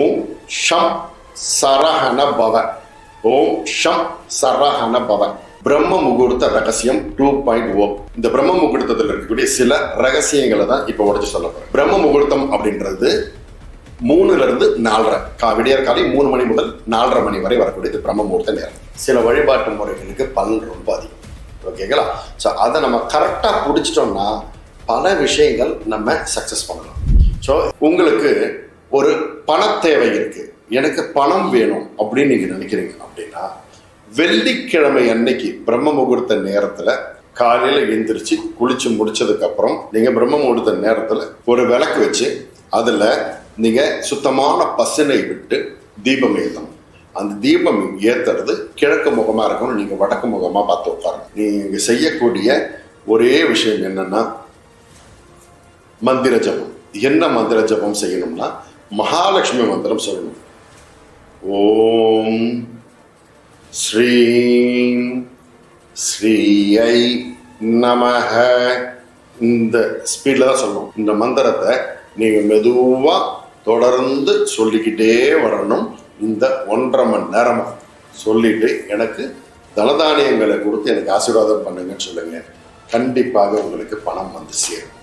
ஓம் ஷம் சரஹன பவ. ஓம் ஷம் சரஹன பவ. பிரம்ம முகூர்த்த ரகசியம் டூ பாயிண்ட் ஓ இந்த பிரம்ம முகூர்த்தத்தில் இருக்கக்கூடிய சில ரகசியங்களை தான் இப்போ உடச்சு சொல்ல போறேன் பிரம்ம முகூர்த்தம் அப்படின்றது மூணுல இருந்து நாலரை. கா விடியற் காலை மூணு மணி முதல் நாலரை மணி வரை வரக்கூடியது பிரம்ம முகூர்த்த நேரம். சில வழிபாட்டு முறைகளுக்கு பலன் ரொம்ப அதிகம். ஓகேங்களா ஸோ அதை நம்ம கரெக்டாக பிடிச்சிட்டோம்னா பல விஷயங்கள் நம்ம சக்ஸஸ் பண்ணலாம். ஸோ உங்களுக்கு ஒரு பண தேவை இருக்கு எனக்கு பணம் வேணும் அப்படின்னு நீங்க நினைக்கிறீங்க அப்படின்னா வெள்ளிக்கிழமை அன்னைக்கு பிரம்ம முகூர்த்த நேரத்துல காலையில எந்திரிச்சு குளிச்சு முடிச்சதுக்கு அப்புறம் நீங்க பிரம்ம முகூர்த்த நேரத்துல ஒரு விளக்கு வச்சு அதுல நீங்க சுத்தமான பசுனை விட்டு தீபம் ஏற்றணும் அந்த தீபம் ஏத்துறது கிழக்கு முகமா இருக்கணும் நீங்க வடக்கு முகமா பார்த்து உட்காருங்க. நீங்க செய்யக்கூடிய ஒரே விஷயம் என்னன்னா மந்திர ஜபம். என்ன மந்திர ஜபம் செய்யணும்னா மகாலட்சுமி மந்திரம் சொல்லணும். ஓம் ஸ்ரீம் ஸ்ரீயை நமக. இந்த ஸ்பீடில் தான் சொல்லணும். இந்த மந்திரத்தை நீங்கள் மெதுவாக தொடர்ந்து சொல்லிக்கிட்டே வரணும். இந்த ஒன்றரை மணி நேரம். சொல்லிட்டு எனக்கு தனதானியங்களை கொடுத்து எனக்கு ஆசீர்வாதம் பண்ணுங்கன்னு சொல்லுங்கள் கண்டிப்பாக உங்களுக்கு பணம் வந்து சேரும்.